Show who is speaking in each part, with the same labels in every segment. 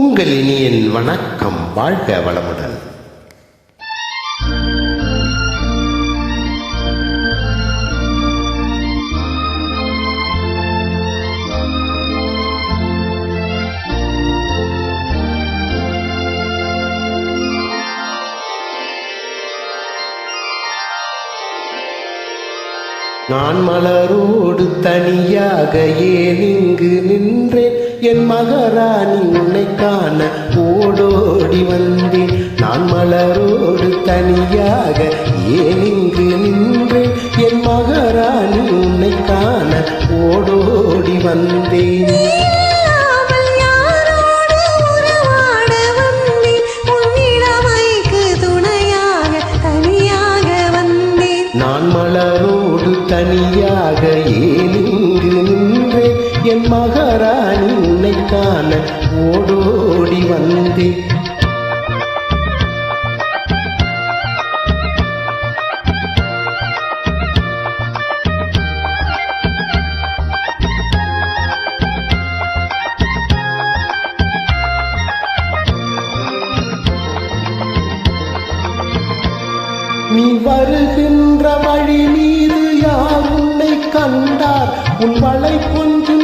Speaker 1: உங்கள் இனியின் வணக்கம் வாழ்க வளமுடன். நான் மலரோடு தனியாக ஏன் இங்கு நின்றேன்? என் மகராணி உன்னை காண ஓடோடி வந்தேன். நான் மலரோடு தனியாக ஏன் இங்கு நின்றேன்? என் மகராணி உன்னை காண ஓடோடி வந்தேன். நான் மலரோடு தனியாக நின்றேன் என் மகாராணி உன்னை காண ஓடோடி வந்தேன் நீ வருகின்ற வழி மீது யார் உன்னை கண்டார்? உன் வளை கொஞ்சம்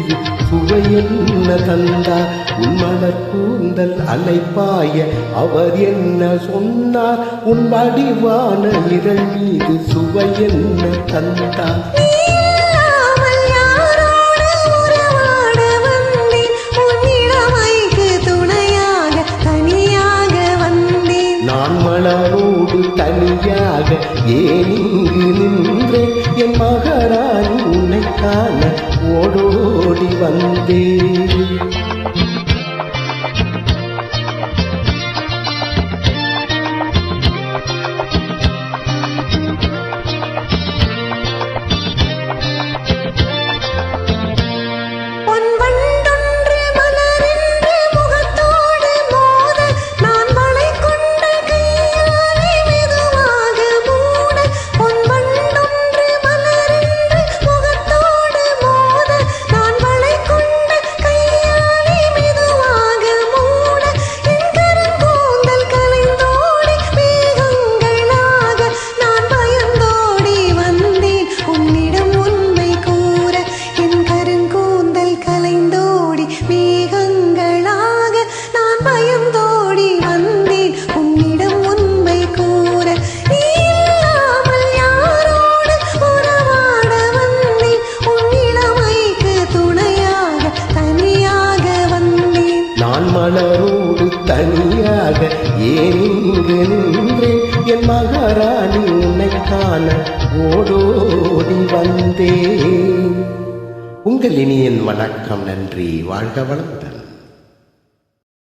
Speaker 1: இதழ் மீது சுவை என்ன தந்தார் உன் மலர் கூந்தல் அலைப்பாய அவர் என்ன சொன்னார் உன் வடிவான இதழ் மீது சுவை என்ன தந்தார் நான் மலரோடு தனியாக ஏன் இங்கு நின்றேன்? என் மகராணி காண ஓடோடி வந்தேன். ஏன் நின்றேன் என் மகாராணி உன்னை காண ஓடோடி வந்தேன். உங்கள் இனியன் வணக்கம் நன்றி வாழ்க வளர்ந்தன்